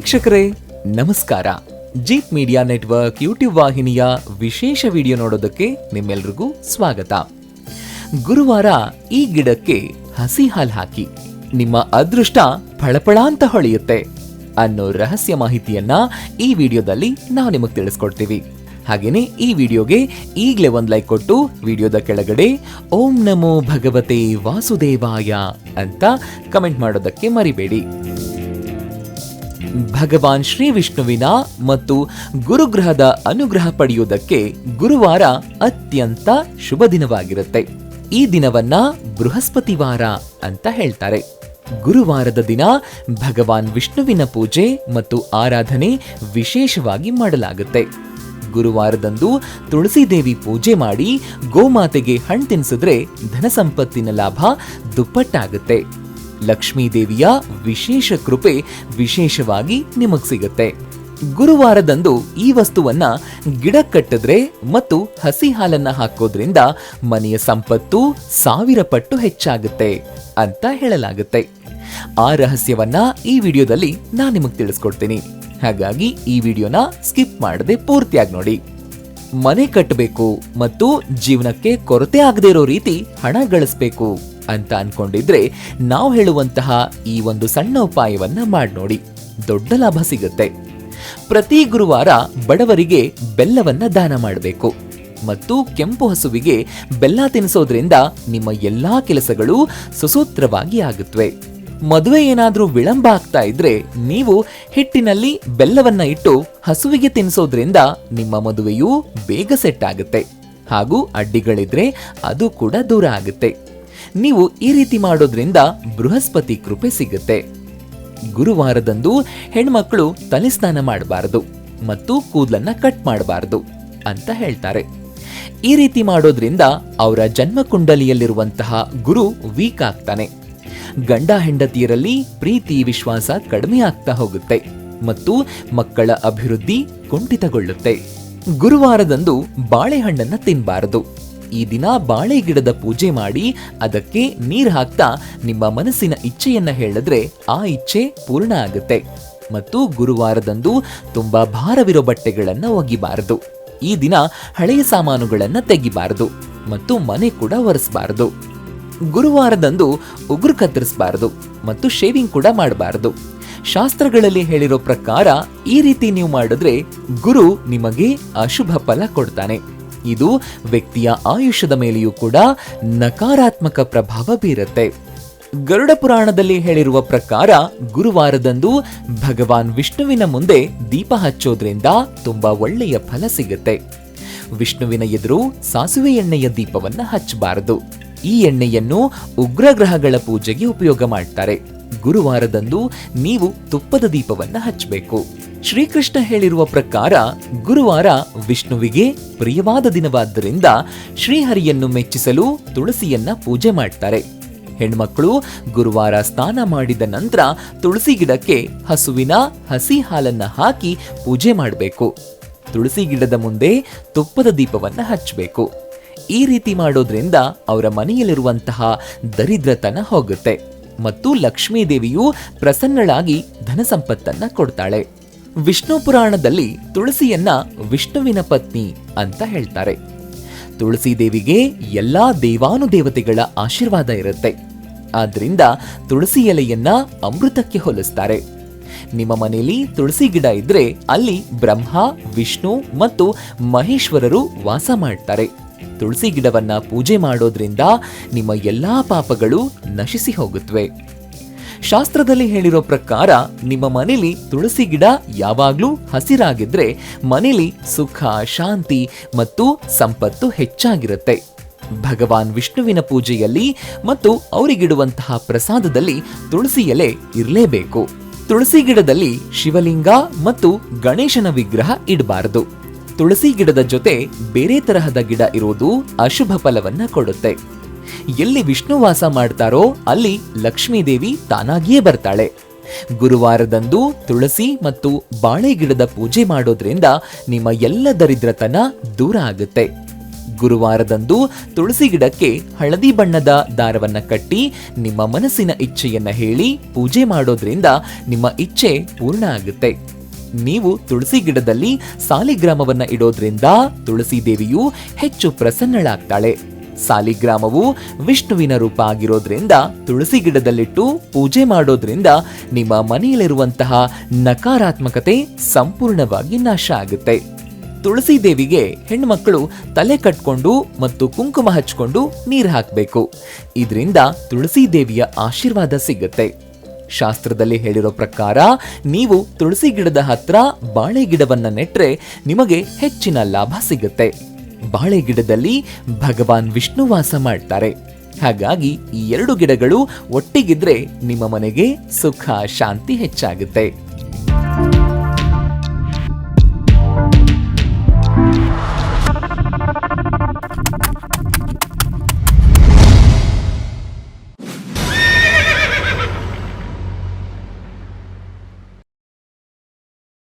ವೀಕ್ಷಕರೇ, ನಮಸ್ಕಾರ. Jeep media network YouTube ವಾಹಿನಿಯ ವಿಶೇಷ ವಿಡಿಯೋ ನೋಡೋದಕ್ಕೆ ನಿಮ್ಮೆಲ್ರಿಗೂ ಸ್ವಾಗತ. ಗುರುವಾರ ಈ ಗಿಡಕ್ಕೆ ಹಸಿ ಹಾಲ್ ಹಾಕಿ. ನಿಮ್ಮ ಅದೃಷ್ಟ ಫಳಫಳ ಅಂತ ಹೊಳೆಯುತ್ತೆ. ಅನ್ನೋ ರಹಸ್ಯ ಮಾಹಿತಿಯನ್ನ ಈ ವಿಡಿಯೋದಲ್ಲಿ ನಾವು ನಿಮಗೆ ತಿಳಿಸ್ಕೊಡ್ತೀವಿ. ಹಾಗೇನೆ ಈ ವಿಡಿಯೋಗೆ ಈಗಲೇ ಒಂದ್ ಲೈಕ್ ಕೊಟ್ಟು ವಿಡಿಯೋದ ಕೆಳಗಡೆ ಓಂ ನಮೋ ಭಗವತೆ ವಾಸುದೇವಾಯ ಅಂತ ಕಮೆಂಟ್ ಮಾಡೋದಕ್ಕೆ ಮರಿಬೇಡಿ. ಭಗವಾನ್ ಶ್ರೀ ವಿಷ್ಣುವಿನ ಮತ್ತು ಗುರುಗ್ರಹದ ಅನುಗ್ರಹ ಪಡೆಯುವುದಕ್ಕೆ ಗುರುವಾರ ಅತ್ಯಂತ ಶುಭ ದಿನವಾಗಿರುತ್ತೆ. ಈ ದಿನವನ್ನ ಬೃಹಸ್ಪತಿವಾರ ಅಂತ ಹೇಳ್ತಾರೆ. ಗುರುವಾರದ ದಿನ ಭಗವಾನ್ ವಿಷ್ಣುವಿನ ಪೂಜೆ ಮತ್ತು ಆರಾಧನೆ ವಿಶೇಷವಾಗಿ ಮಾಡಲಾಗುತ್ತೆ. ಗುರುವಾರದಂದು ತುಳಸಿ ದೇವಿ ಪೂಜೆ ಮಾಡಿ ಗೋಮಾತೆಗೆ ಹಣ್ಣು ತಿನ್ಸಿದ್ರೆ ಧನ ಸಂಪತ್ತಿನ ಲಾಭ ದುಪ್ಪಟ್ಟಾಗುತ್ತೆ. ಲಕ್ಷ್ಮೀ ದೇವಿಯ ವಿಶೇಷ ಕೃಪೆ ವಿಶೇಷವಾಗಿ ನಿಮಗೆ ಸಿಗುತ್ತೆ. ಗುರುವಾರದಂದು ಈ ವಸ್ತುವನ್ನ ಗಿಡ ಕಟ್ಟಿದ್ರೆ ಮತ್ತು ಹಸಿ ಹಾಲನ್ನ ಹಾಕೋದ್ರಿಂದ ಮನೆಯ ಸಂಪತ್ತು ಸಾವಿರ ಪಟ್ಟು ಹೆಚ್ಚಾಗುತ್ತೆ ಅಂತ ಹೇಳಲಾಗುತ್ತೆ. ಆ ರಹಸ್ಯವನ್ನ ಈ ವಿಡಿಯೋದಲ್ಲಿ ನಾನು ನಿಮಗೆ ತಿಳಿಸ್ಕೊಡ್ತೀನಿ. ಹಾಗಾಗಿ ಈ ವಿಡಿಯೋನ ಸ್ಕಿಪ್ ಮಾಡದೆ ಪೂರ್ತಿಯಾಗಿ ನೋಡಿ. ಮನೆ ಕಟ್ಟಬೇಕು ಮತ್ತು ಜೀವನಕ್ಕೆ ಕೊರತೆ ಆಗದೇ ಇರೋ ರೀತಿ ಹಣ ಗಳಿಸ್ಬೇಕು. ಅಂತ ಅನ್ಕೊಂಡಿದ್ರೆ ನಾವು ಹೇಳುವಂತಹ ಈ ಒಂದು ಸಣ್ಣ ಉಪಾಯವನ್ನ ಮಾಡಿ ನೋಡಿ. ದೊಡ್ಡ ಲಾಭ ಸಿಗುತ್ತೆ. ಪ್ರತಿ ಗುರುವಾರ ಬಡವರಿಗೆ ಬೆಲ್ಲವನ್ನ ದಾನ ಮಾಡಬೇಕು. ಮತ್ತು ಕೆಂಪು ಹಸುವಿಗೆ ಬೆಲ್ಲ ತಿನ್ನಿಸೋದ್ರಿಂದ ನಿಮ್ಮ ಎಲ್ಲಾ ಕೆಲಸಗಳು ಸುಸೂತ್ರವಾಗಿ ಆಗುತ್ತವೆ ಮದುವೆ ಏನಾದರೂ ವಿಳಂಬ ಆಗ್ತಾ ಇದ್ರೆ ನೀವು ಹಿಟ್ಟಿನಲ್ಲಿ ಬೆಲ್ಲವನ್ನ ಇಟ್ಟು ಹಸುವಿಗೆ ತಿನ್ನಿಸೋದ್ರಿಂದ ನಿಮ್ಮ ಮದುವೆಯೂ ಬೇಗ ಸೆಟ್ ಆಗುತ್ತೆ. ಹಾಗೂ ಅಡ್ಡಿಗಳಿದ್ರೆ ಅದು ಕೂಡ ದೂರ ಆಗುತ್ತೆ. ನೀವು ಈ ರೀತಿ ಮಾಡೋದ್ರಿಂದ ಬೃಹಸ್ಪತಿ ಕೃಪೆ ಸಿಗುತ್ತೆ. ಗುರುವಾರದಂದು ಹೆಣ್ಮಕ್ಳು ತಲೆ ಸ್ನಾನ ಮಾಡಬಾರದು ಮತ್ತು ಕೂದಲನ್ನ ಕಟ್ ಮಾಡಬಾರದು ಅಂತ ಹೇಳ್ತಾರೆ. ಈ ರೀತಿ ಮಾಡೋದ್ರಿಂದ ಅವರ ಜನ್ಮ ಕುಂಡಲಿಯಲ್ಲಿರುವಂತಹ ಗುರು ವೀಕ್ ಆಗ್ತಾನೆ. ಗಂಡ ಹೆಂಡತಿಯರಲ್ಲಿ ಪ್ರೀತಿ ವಿಶ್ವಾಸ ಕಡಿಮೆ ಆಗ್ತಾ ಹೋಗುತ್ತೆ ಮತ್ತು ಮಕ್ಕಳ ಅಭಿವೃದ್ಧಿ ಕುಂಠಿತಗೊಳ್ಳುತ್ತೆ. ಗುರುವಾರದಂದು ಬಾಳೆಹಣ್ಣನ್ನ ತಿನ್ಬಾರದು. ಈ ದಿನ ಬಾಳೆ ಗಿಡದ ಪೂಜೆ ಮಾಡಿ ಅದಕ್ಕೆ ನೀರು ಹಾಕ್ತಾ ನಿಮ್ಮ ಮನಸ್ಸಿನ ಇಚ್ಛೆಯನ್ನ ಹೇಳಿದ್ರೆ ಆ ಇಚ್ಛೆ ಪೂರ್ಣ ಆಗುತ್ತೆ. ಮತ್ತು ಗುರುವಾರದಂದು ತುಂಬಾ ಭಾರವಿರೋ ಬಟ್ಟೆಗಳನ್ನ ಒಗಿಬಾರದು. ಈ ದಿನ ಹಳೆಯ ಸಾಮಾನುಗಳನ್ನ ತೆಗಿಬಾರದು ಮತ್ತು ಮನೆ ಕೂಡ ಒರೆಸಬಾರದು. ಗುರುವಾರದಂದು ಉಗುರು ಕತ್ತರಿಸಬಾರದು ಮತ್ತು ಶೇವಿಂಗ್ ಕೂಡ ಮಾಡಬಾರದು. ಶಾಸ್ತ್ರಗಳಲ್ಲಿ ಹೇಳಿರೋ ಪ್ರಕಾರ ಈ ರೀತಿ ನೀವು ಮಾಡಿದ್ರೆ ಗುರು ನಿಮಗೆ ಅಶುಭ ಫಲ ಕೊಡ್ತಾನೆ. ಇದು ವ್ಯಕ್ತಿಯ ಆಯುಷ್ಯದ ಮೇಲೆಯೂ ಕೂಡ ನಕಾರಾತ್ಮಕ ಪ್ರಭಾವ ಬೀರುತ್ತೆ. ಗರುಡ ಪುರಾಣದಲ್ಲಿ ಹೇಳಿರುವ ಪ್ರಕಾರ ಗುರುವಾರದಂದು ಭಗವಾನ್ ವಿಷ್ಣುವಿನ ಮುಂದೆ ದೀಪ ಹಚ್ಚೋದ್ರಿಂದ ತುಂಬಾ ಒಳ್ಳೆಯ ಫಲ ಸಿಗುತ್ತೆ. ವಿಷ್ಣುವಿನ ಎದುರು ಸಾಸುವೆ ಎಣ್ಣೆಯ ದೀಪವನ್ನು ಹಚ್ಚಬಾರದು. ಈ ಎಣ್ಣೆಯನ್ನು ಉಗ್ರಗ್ರಹಗಳ ಪೂಜೆಗೆ ಉಪಯೋಗ ಮಾಡ್ತಾರೆ. ಗುರುವಾರದಂದು ನೀವು ತುಪ್ಪದ ದೀಪವನ್ನು ಹಚ್ಚಬೇಕು. ಶ್ರೀಕೃಷ್ಣ ಹೇಳಿರುವ ಪ್ರಕಾರ ಗುರುವಾರ ವಿಷ್ಣುವಿಗೆ ಪ್ರಿಯವಾದ ದಿನವಾದ್ದರಿಂದ ಶ್ರೀಹರಿಯನ್ನು ಮೆಚ್ಚಿಸಲು ತುಳಸಿಯನ್ನ ಪೂಜೆ ಮಾಡ್ತಾರೆ. ಹೆಣ್ಮಕ್ಳು ಗುರುವಾರ ಸ್ನಾನ ಮಾಡಿದ ನಂತರ ತುಳಸಿ ಗಿಡಕ್ಕೆ ಹಸುವಿನ ಹಸಿ ಹಾಲನ್ನ ಹಾಕಿ ಪೂಜೆ ಮಾಡಬೇಕು. ತುಳಸಿ ಗಿಡದ ಮುಂದೆ ತುಪ್ಪದ ದೀಪವನ್ನು ಹಚ್ಚಬೇಕು. ಈ ರೀತಿ ಮಾಡೋದ್ರಿಂದ ಅವರ ಮನೆಯಲ್ಲಿರುವಂತಹ ದರಿದ್ರತನ ಹೋಗುತ್ತೆ. ಮತ್ತು ಲಕ್ಷ್ಮೀದೇವಿಯು ಪ್ರಸನ್ನಳಾಗಿ ಧನ ಸಂಪತ್ತನ್ನ ಕೊಡ್ತಾಳೆ. ವಿಷ್ಣು ಪುರಾಣದಲ್ಲಿ ತುಳಸಿಯನ್ನ ವಿಷ್ಣುವಿನ ಪತ್ನಿ ಅಂತ ಹೇಳ್ತಾರೆ. ತುಳಸಿ ದೇವಿಗೆ ಎಲ್ಲಾ ದೇವಾನುದೇವತೆಗಳ ಆಶೀರ್ವಾದ ಇರುತ್ತೆ. ಆದ್ರಿಂದ ತುಳಸಿ ಎಲೆಯನ್ನ ಅಮೃತಕ್ಕೆ ಹೋಲಿಸ್ತಾರೆ. ನಿಮ್ಮ ಮನೆಯಲ್ಲಿ ತುಳಸಿ ಗಿಡ ಇದ್ರೆ ಅಲ್ಲಿ ಬ್ರಹ್ಮ, ವಿಷ್ಣು ಮತ್ತು ಮಹೇಶ್ವರರು ವಾಸ ಮಾಡ್ತಾರೆ. ತುಳಸಿ ಗಿಡವನ್ನ ಪೂಜೆ ಮಾಡೋದ್ರಿಂದ ನಿಮ್ಮ ಎಲ್ಲಾ ಪಾಪಗಳು ನಶಿಸಿ ಹೋಗುತ್ತವೆ ಶಾಸ್ತ್ರದಲ್ಲಿ ಹೇಳಿರೋ ಪ್ರಕಾರ, ನಿಮ್ಮ ಮನೇಲಿ ತುಳಸಿ ಗಿಡ ಯಾವಾಗ್ಲೂ ಹಸಿರಾಗಿದ್ರೆ ಮನೇಲಿ ಸುಖ, ಶಾಂತಿ ಮತ್ತು ಸಂಪತ್ತು ಹೆಚ್ಚಾಗಿರುತ್ತೆ. ಭಗವಾನ್ ವಿಷ್ಣುವಿನ ಪೂಜೆಯಲ್ಲಿ ಮತ್ತು ಅವರಿಗಿಡುವಂತಹ ಪ್ರಸಾದದಲ್ಲಿ ತುಳಸಿ ಎಲೆ ಇರಲೇಬೇಕು. ತುಳಸಿ ಗಿಡದಲ್ಲಿ ಶಿವಲಿಂಗ ಮತ್ತು ಗಣೇಶನ ವಿಗ್ರಹ ಇಡಬಾರದು. ತುಳಸಿ ಗಿಡದ ಜೊತೆ ಬೇರೆ ತರಹದ ಗಿಡ ಇರೋದು ಅಶುಭ ಫಲವನ್ನ ಕೊಡುತ್ತೆ. ಎಲ್ಲಿ ವಿಷ್ಣು ವಾಸ ಮಾಡ್ತಾರೋ ಅಲ್ಲಿ ಲಕ್ಷ್ಮೀದೇವಿ ತಾನಾಗಿಯೇ ಬರ್ತಾಳೆ. ಗುರುವಾರದಂದು ತುಳಸಿ ಮತ್ತು ಬಾಳೆ ಗಿಡದ ಪೂಜೆ ಮಾಡೋದ್ರಿಂದ ನಿಮ್ಮ ಎಲ್ಲ ದರಿದ್ರತನ ದೂರ ಆಗುತ್ತೆ. ಗುರುವಾರದಂದು ತುಳಸಿ ಗಿಡಕ್ಕೆ ಹಳದಿ ಬಣ್ಣದ ದಾರವನ್ನ ಕಟ್ಟಿ ನಿಮ್ಮ ಮನಸ್ಸಿನ ಇಚ್ಛೆಯನ್ನ ಹೇಳಿ ಪೂಜೆ ಮಾಡೋದ್ರಿಂದ ನಿಮ್ಮ ಇಚ್ಛೆ ಪೂರ್ಣ ಆಗುತ್ತೆ. ನೀವು ತುಳಸಿ ಗಿಡದಲ್ಲಿ ಸಾಲಿಗ್ರಾಮವನ್ನ ಇಡೋದ್ರಿಂದ ತುಳಸಿ ದೇವಿಯು ಹೆಚ್ಚು ಪ್ರಸನ್ನಳಾಗ್ತಾಳೆ. ಸಾಲಿಗ್ರಾಮವು ವಿಷ್ಣುವಿನ ರೂಪ ಆಗಿರೋದ್ರಿಂದ ತುಳಸಿ ಗಿಡದಲ್ಲಿಟ್ಟು ಪೂಜೆ ಮಾಡೋದ್ರಿಂದ ನಿಮ್ಮ ಮನೆಯಲ್ಲಿರುವಂತಹ ನಕಾರಾತ್ಮಕತೆ ಸಂಪೂರ್ಣವಾಗಿ ನಾಶ ಆಗುತ್ತೆ. ತುಳಸಿ ದೇವಿಗೆ ಹೆಣ್ಮಕ್ಕಳು ತಲೆ ಕಟ್ಕೊಂಡು ಮತ್ತು ಕುಂಕುಮ ಹಚ್ಕೊಂಡು ನೀರು ಹಾಕಬೇಕು. ಇದರಿಂದ ತುಳಸಿ ದೇವಿಯ ಆಶೀರ್ವಾದ ಸಿಗುತ್ತೆ. ಶಾಸ್ತ್ರದಲ್ಲಿ ಹೇಳಿರೋ ಪ್ರಕಾರ ನೀವು ತುಳಸಿ ಗಿಡದ ಹತ್ರ ಬಾಳೆ ಗಿಡವನ್ನ ನೆಟ್ಟರೆ ನಿಮಗೆ ಹೆಚ್ಚಿನ ಲಾಭ ಸಿಗುತ್ತೆ. ಬಾಳೆ ಗಿಡದಲ್ಲಿ ಭಗವಾನ್ ವಿಷ್ಣು ವಾಸ ಮಾಡ್ತಾರೆ. ಹಾಗಾಗಿ ಈ ಎರಡು ಗಿಡಗಳು ಒಟ್ಟಿಗಿದ್ರೆ ನಿಮ್ಮ ಮನೆಗೆ ಸುಖ, ಶಾಂತಿ ಹೆಚ್ಚಾಗುತ್ತೆ.